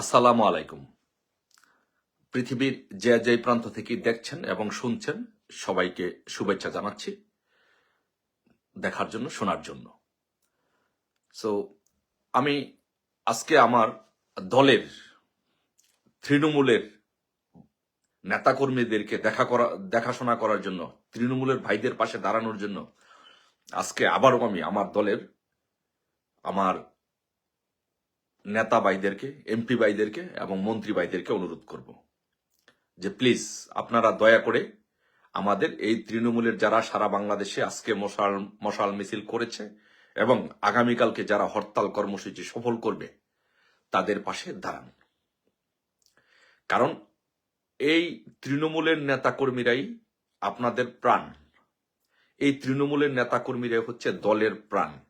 আসসালামু আলাইকুম। পৃথিবীর যে যে প্রান্ত থেকে দেখছেন এবং শুনছেন, সবাইকে শুভেচ্ছা জানাচ্ছি দেখার জন্য, শোনার জন্য। সো আমি আজকে আমার দলের, তৃণমূলের নেতাকর্মীদেরকে দেখা করা, দেখাশোনা করার জন্য, তৃণমূলের ভাইদের পাশে দাঁড়ানোর জন্য আজকে আবারও আমি আমার দলের, আমার নেতা ভাইদেরকে, এমপি ভাইদেরকে এবং মন্ত্রী ভাইদেরকে অনুরোধ করব যে প্লিজ আপনারা দয়া করে আমাদের এই তৃণমূলের যারা সারা বাংলাদেশে আজকে মশাল মশাল মিছিল করেছে এবং আগামীকালকে যারা হরতাল কর্মসূচি সফল করবে, তাদের পাশে দাঁড়ান। কারণ এই তৃণমূলের নেতাকর্মীরাই আপনাদের প্রাণ। এই তৃণমূলের নেতাকর্মীরা হচ্ছে দলের প্রাণ।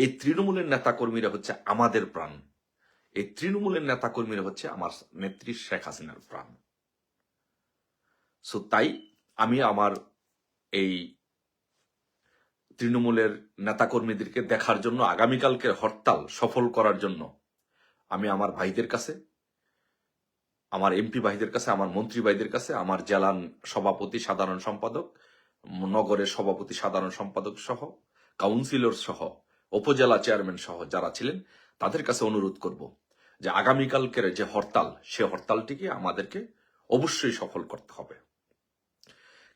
এই তৃণমূলের নেতাকর্মীরা হচ্ছে আমাদের প্রাণ। এই তৃণমূলের নেতাকর্মীরা হচ্ছে আমার নেত্রী শেখ হাসিনার প্রাণ। সো তাই আমি আমার এই তৃণমূলের নেতাকর্মীদেরকে দেখার জন্য, আগামীকালকে হরতাল সফল করার জন্য আমি আমার ভাইদের কাছে, আমার এমপি ভাইদের কাছে, আমার মন্ত্রী ভাইদের কাছে, আমার জেলা সভাপতি সাধারণ সম্পাদক, নগরের সভাপতি সাধারণ সম্পাদক সহ, কাউন্সিলর সহ উপজেলা চেয়ারম্যান সহ যারা ছিলেন, তাদের কাছে অনুরোধ করব যে আগামীকালকের যে হরতাল, সে হরতালটিকে আমাদেরকে অবশ্যই সফল করতে হবে।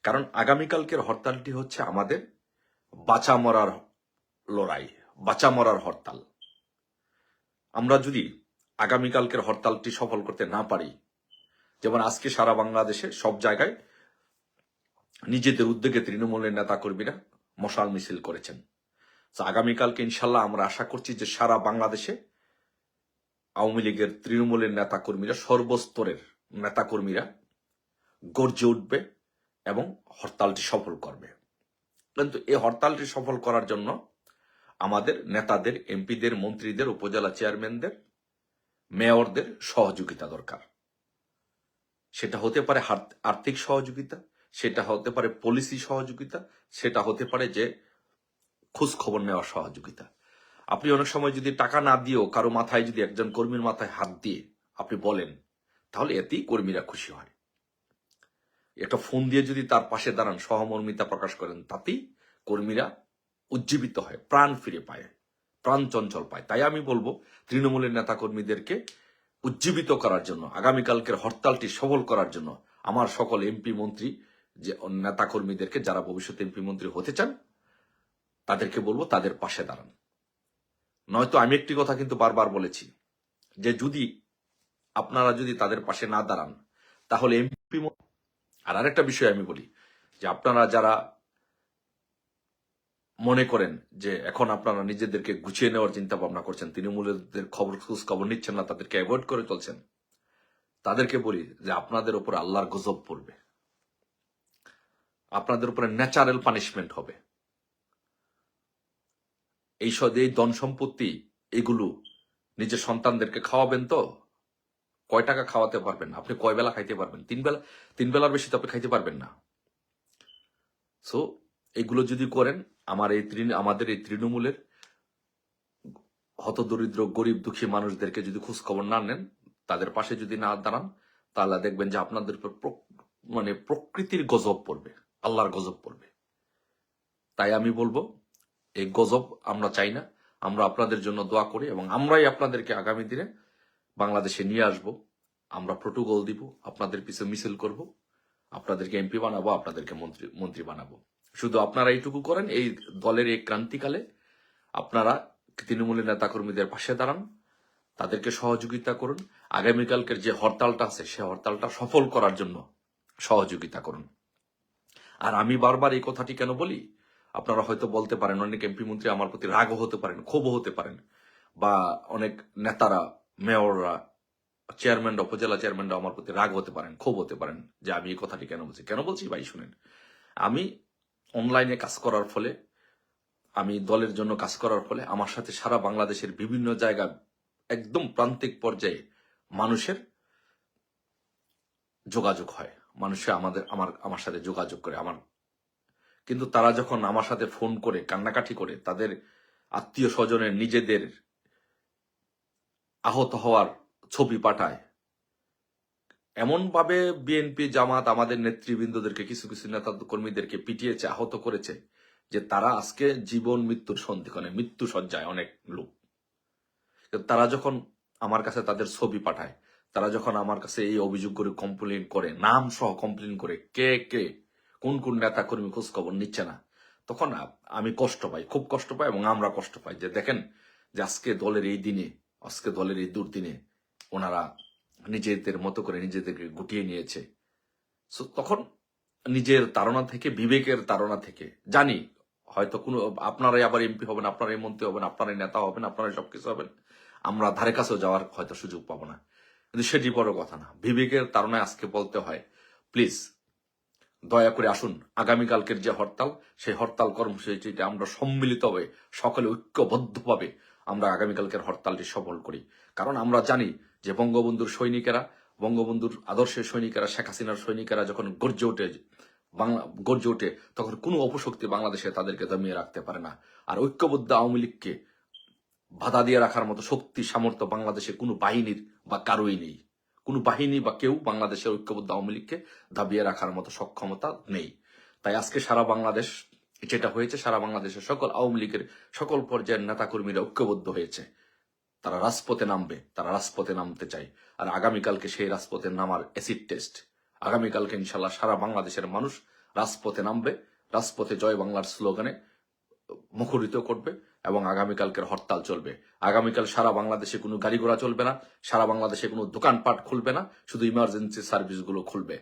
কারণ আগামীকালকের হরতালটি হচ্ছে আমাদের বাঁচা মরার লড়াই, বাঁচা মরার হরতাল। আমরা যদি আগামীকালকের হরতালটি সফল করতে না পারি, যেমন আজকে সারা বাংলাদেশে সব জায়গায় নিজেদের উদ্যোগে তৃণমূলের নেতাকর্মীরা মশাল মিছিল করেছেন তো আগামীকালকে ইনশাল্লাহ আমরা আশা করছি যে সারা বাংলাদেশে আওয়ামী লীগের তৃণমূলের নেতাকর্মীরা, সর্বস্তরের নেতাকর্মীরা গর্জে উঠবে এবং হরতালটি সফল করবে। কিন্তু এই হরতালটি সফল করার জন্য আমাদের নেতাদের, এমপিদের, মন্ত্রীদের, উপজেলা চেয়ারম্যানদের, মেয়রদের সহযোগিতা দরকার। সেটা হতে পারে আর্থিক সহযোগিতা, সেটা হতে পারে পলিসি সহযোগিতা, সেটা হতে পারে যে খোঁজ খবর নেওয়ার সহযোগিতা। আপনি অনেক সময় যদি টাকা না দিয়েও কারও মাথায় যদি একজন কর্মীর মাথায় হাত দিয়ে আপনি বলেন, তাহলে এতেই কর্মীরা খুশি হয়। একটা ফোন দিয়ে যদি তার পাশে দাঁড়ান, সহমর্মিতা প্রকাশ করেন, তাতেই কর্মীরা উজ্জীবিত হয়, প্রাণ ফিরে পায়, প্রাণ চঞ্চল পায়। তাই আমি বলব, তৃণমূলের নেতা কর্মীদেরকে উজ্জীবিত করার জন্য, আগামীকালকের হরতালটি সফল করার জন্য আমার সকল এমপি মন্ত্রী, যে নেতা কর্মীদেরকে যারা ভবিষ্যতে এমপি মন্ত্রী হতে চান তাদেরকে বলব তাদের পাশে দাঁড়ান। নয়তো আমি একটি কথা কিন্তু বারবার বলেছি যে যদি আপনারা যদি তাদের পাশে না দাঁড়ান, তাহলে এমপি আর আরেকটা বিষয় আমি বলি যে আপনারা যারা মনে করেন যে এখন আপনারা নিজেদেরকে গুছিয়ে নেওয়ার চিন্তা ভাবনা করছেন, তৃণমূলের খবর খোঁজ খবর নিচ্ছেন না, তাদেরকে অ্যাভয়েড করে চলছেন, তাদেরকে বলি যে আপনাদের উপর আল্লাহর গজব পড়বে। আপনাদের উপরে ন্যাচারাল পানিশমেন্ট হবে। এই সদ এই ধন সম্পত্তি, এগুলো নিজের সন্তানদেরকে খাওয়াবেন তো? কয় টাকা খাওয়াতে পারবেন আপনি কয় বেলা খাইতে পারবেন? তিন বেলা, তিন বেলার বেশি তো আপনি খাইতে পারবেন না। সো এগুলো যদি করেন, আমার এই তৃণ- আমাদের এই তৃণমূলের হতদরিদ্র, গরিব, দুঃখী মানুষদেরকে যদি খোঁজ খবর না নেন, তাদের পাশে যদি না দাঁড়ান, তাহলে দেখবেন যে আপনাদের উপর মানে প্রকৃতির গজব পড়বে, আল্লাহর গজব পড়বে। তাই আমি বলব এই গজব আমরা চাই না। আমরা আপনাদের জন্য দোয়া করি এবং আমরাই আপনাদেরকে আগামী দিনে বাংলাদেশে নিয়ে আসব। আমরা প্রোটোকল দিব, আপনাদের পিছনে মিছিল করব, আপনাদেরকে এমপি বানাবো, আপনাদেরকে মন্ত্রী মন্ত্রী বানাবো। শুধু আপনারা এইটুকু করেন, এই দলের এই ক্রান্তিকালে আপনারা তৃণমূলের নেতাকর্মীদের পাশে দাঁড়ান, তাদেরকে সহযোগিতা করুন। আগামীকালকের যে হরতালটা আছে, সে হরতালটা সফল করার জন্য সহযোগিতা করুন। আর আমি বারবার এই কথাটি কেন বলি? আপনারা হয়তো বলতে পারেন, অনেক এমপি মন্ত্রী আমার প্রতি রাগও হতে পারেন, ক্ষোভও হতে পারেন। বা অনেক নেতারা, মেয়ররা, চেয়ারম্যান, উপজেলা চেয়ারম্যানরা আমার প্রতি রাগ হতে পারেন, ক্ষোভ হতে পারেন যে আমি এই কথাটি কেন বলছি। কেন বলছি ভাই, শুনেন। আমি অনলাইনে কাজ করার ফলে, আমি দলের জন্য কাজ করার ফলে, আমার সাথে সারা বাংলাদেশের বিভিন্ন জায়গা, একদম প্রান্তিক পর্যায়ে মানুষের যোগাযোগ হয়। মানুষে আমাদের, আমার আমার সাথে যোগাযোগ করে, আমার কিন্তু তারা যখন আমার সাথে ফোন করে, কান্নাকাটি করে, তাদের আত্মীয় স্বজনের নিজেদের আহত হওয়ার ছবি পাঠায়, এমনভাবে বিএনপি জামাত আমাদের নেতৃবৃন্দদেরকে, কিছু কিছু নেতা কর্মীদেরকে পিটিয়েছে, আহত করেছে যে তারা আজকে জীবন মৃত্যুর সন্ধিক্ষণে মৃত্যু সজ্জায় অনেক লোক। তারা যখন আমার কাছে তাদের ছবি পাঠায়, তারা যখন আমার কাছে এই অভিযোগ করে কমপ্লেন করে, নাম সহ কমপ্লেন করে, কে কে কোন কোন নেতা কর্মী খোঁজ খবর নিচ্ছে না তখন আমি কষ্ট পাই খুব কষ্ট পাই এবং আমরা কষ্ট পাই যে দেখেন যে আজকে দলের এই দিনে আজকে দলের এই দুর্দিনে ওনারা নিজেদের মতো করে নিজেদেরকে গুটিয়ে নিয়েছে। So, তখন নিজের তাড়না থেকে বিবেকের তাড়না থেকে জানি হয়তো কোনো আপনারাই আবার এমপি হবেন আপনারাই মন্ত্রী হবেন আপনারাই নেতা হবেন আপনারাই সবকিছু হবেন আমরা ধারে কাছেও যাওয়ার হয়তো সুযোগ পাবো না। কিন্তু সেটি বড় কথা না বিবেকের তাড়নায় আজকে বলতে হয় প্লিজ দয়া করে আসুন, আগামীকালকের যে হরতাল, সেই হরতাল কর্মসূচিটা আমরা সম্মিলিতভাবে সকলে ঐক্যবদ্ধভাবে আমরা আগামীকালকের হরতালটি সফল করি। কারণ আমরা জানি যে বঙ্গবন্ধুর সৈনিকেরা, বঙ্গবন্ধুর আদর্শের সৈনিকেরা, শেখ হাসিনার সৈনিকেরা যখন গর্জে ওঠে, বাংলা, গর্জে ওঠে, তখন কোনো অপশক্তি বাংলাদেশে তাদেরকে দমিয়ে রাখতে পারে না। আর ঐক্যবদ্ধ আওয়ামী লীগকে বাধা দিয়ে রাখার মতো শক্তি, সামর্থ্য বাংলাদেশে কোনো বাহিনীর বা কারোই নেই। কোনো বাহিনী বা কেউ বাংলাদেশের ঐক্যবদ্ধ আওয়ামী লীগকে দাবিয়ে রাখার মতো সক্ষমতা নেই। তাই আজকে সারা বাংলাদেশ, যেটা হয়েছে, সারা বাংলাদেশের সকল আওয়ামী লীগের সকল পর্যায়ের নেতাকর্মীরা ঐক্যবদ্ধ হয়েছে। তারা রাজপথে নামবে, তারা রাজপথে নামতে চায়। আর আগামীকালকে সেই রাজপথে নামার অ্যাসিড টেস্ট আগামীকালকে ইনশাল্লাহ সারা বাংলাদেশের মানুষ রাজপথে নামবে। রাজপথে জয় বাংলার স্লোগানে মুখরিত করবে এবং আগামীকালকের হরতাল চলবে। আগামীকাল সারা বাংলাদেশে কোনো গাড়ি ঘোড়া চলবে না, সারা বাংলাদেশে কোনো দোকানপাট খুলবে না, শুধু ইমার্জেন্সি সার্ভিসগুলো খুলবে।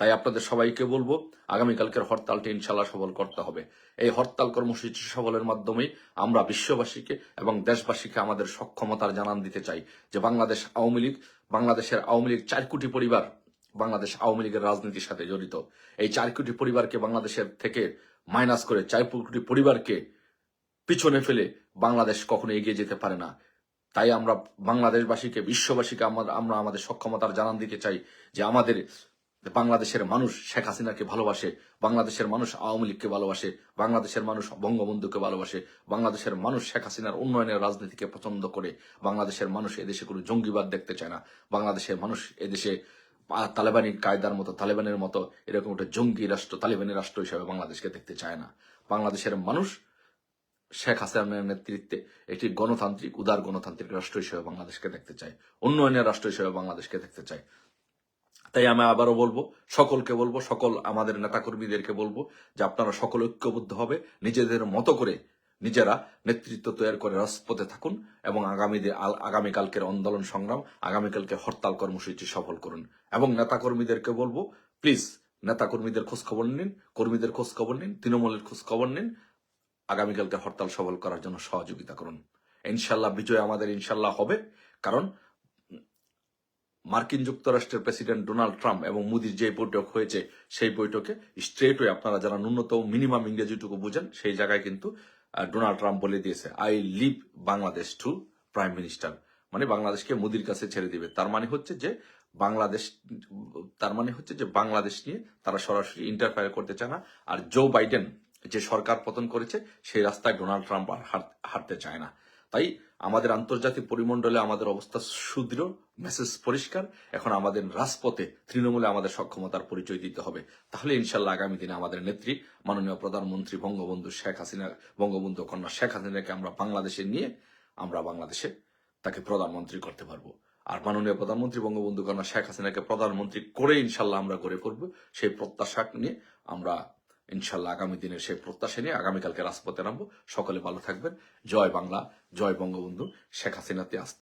তাই আপনাদের সবাইকে বলব, আগামীকালকের হরতালটি ইনশাল্লাহ সফল করতে হবে। এই হরতাল কর্মসূচি সফলের মাধ্যমেই আমরা বিশ্ববাসীকে এবং দেশবাসীকে আমাদের সক্ষমতার জানান দিতে চাই যে বাংলাদেশ আওয়ামী লীগ, বাংলাদেশের আওয়ামী লীগ চার কোটি পরিবার বাংলাদেশ আওয়ামী লীগের রাজনীতির সাথে জড়িত। এই চার কোটি পরিবারকে বাংলাদেশের থেকে মাইনাস করে চার পরিবারকে পিছনে ফেলে বাংলাদেশ কখনো এগিয়ে যেতে পারে না। তাই আমরা বাংলাদেশবাসীকে, বিশ্ববাসীকে আমরা আমরা আমাদের সক্ষমতার জানান দিতে চাই যে আমাদের বাংলাদেশের মানুষ শেখ হাসিনাকে ভালোবাসে, বাংলাদেশের মানুষ আওয়ামী লীগকে ভালোবাসে, বাংলাদেশের মানুষ বঙ্গবন্ধুকে ভালোবাসে, বাংলাদেশের মানুষ শেখ হাসিনার উন্নয়নের রাজনীতিকে পছন্দ করে, বাংলাদেশের মানুষ এদেশে কোনো জঙ্গিবাদ দেখতে চায় না, বাংলাদেশের মানুষ এদেশে আ- তালেবানি কায়দার মতো, তালেবানের মতো এরকম একটা জঙ্গি রাষ্ট্র, তালেবানি রাষ্ট্র হিসেবে বাংলাদেশকে দেখতে চায় না। বাংলাদেশের মানুষ শেখ হাসিনার নেতৃত্বে একটি গণতান্ত্রিক, উদার গণতান্ত্রিক রাষ্ট্র হিসেবে বাংলাদেশকে দেখতে চায়। উন্নয়নের রাষ্ট্র হিসেবে বাংলাদেশকে দেখতে চায়। তাই আমি আবারও বলব, সকলকে বলব, সকল আমাদের নেতাকর্মীদেরকে বলব যে আপনারা সকল ঐক্যবদ্ধ হবে, নিজেদের মতো করে নিজেরা নেতৃত্ব তৈরি করে রাজপথে থাকুন এবং আগামী আগামীকালকের আন্দোলন সংগ্রাম আগামীকালকে হরতাল কর্মসূচি সফল করুন। এবং নেতাকর্মীদেরকে বলব প্লিজ নেতাকর্মীদের খোঁজ খবর নিন, কর্মীদের খোঁজ খবর নিন, তৃণমূলের খোঁজ খবর নিন আগামীকালকে হরতাল সফল করার জন্য সহযোগিতা করুন। ইনশাল্লাহ বিজয় আমাদের ইনশাল্লাহ হবে, কারণ মার্কিন যুক্তরাষ্ট্রের প্রেসিডেন্ট ডোনাল্ড ট্রাম্প এবং মোদির যে বৈঠক হয়েছে, সেই বৈঠকে স্ট্রেট ওয়ে আপনারা যারা ন্যূনতম মিনিমাম ইংরেজিটুকু বুঝেন, সেই জায়গায় কিন্তু ডোনাল্ড ট্রাম্প বলে দিয়েছে I leave Bangladesh to prime minister মানে বাংলাদেশকে মোদির কাছে ছেড়ে দিবে। তার মানে হচ্ছে যে বাংলাদেশ, তার মানে হচ্ছে যে বাংলাদেশ নিয়ে তারা সরাসরি ইন্টারফেয়ার করতে চায় না, আর জো বাইডেন যে সরকার পতন করেছে, সেই রাস্তায় ডোনাল্ড ট্রাম্প আর হার- হাঁটতে চায় না। তাই আমাদের আন্তর্জাতিক পরিমণ্ডলে আমাদের অবস্থা সুদৃঢ় মেসেজ পরিষ্কার। এখন আমাদের রাজপথে, তৃণমূলে আমাদের সক্ষমতার পরিচয় দিতে হবে। তাহলে ইনশাল্লাহ আগামী দিনে আমাদের নেত্রী, মাননীয় প্রধানমন্ত্রী বঙ্গবন্ধু শেখ হাসিনা, বঙ্গবন্ধু কন্যা শেখ হাসিনাকে আমরা বাংলাদেশে নিয়ে আমরা বাংলাদেশে তাকে প্রধানমন্ত্রী করতে পারব। আর মাননীয় প্রধানমন্ত্রী বঙ্গবন্ধু কন্যা শেখ হাসিনাকে প্রধানমন্ত্রী করে ইনশাল্লাহ আমরা গড়ে করব সেই প্রত্যাশা নিয়ে আমরা ইনশাল্লাহ আগামী দিনের সেই প্রত্যাশা নিয়ে আগামীকালকে রাজপথে নামবো। সকলে ভালো থাকবেন। জয় বাংলা, জয় বঙ্গবন্ধু। শেখ হাসিনাতে আস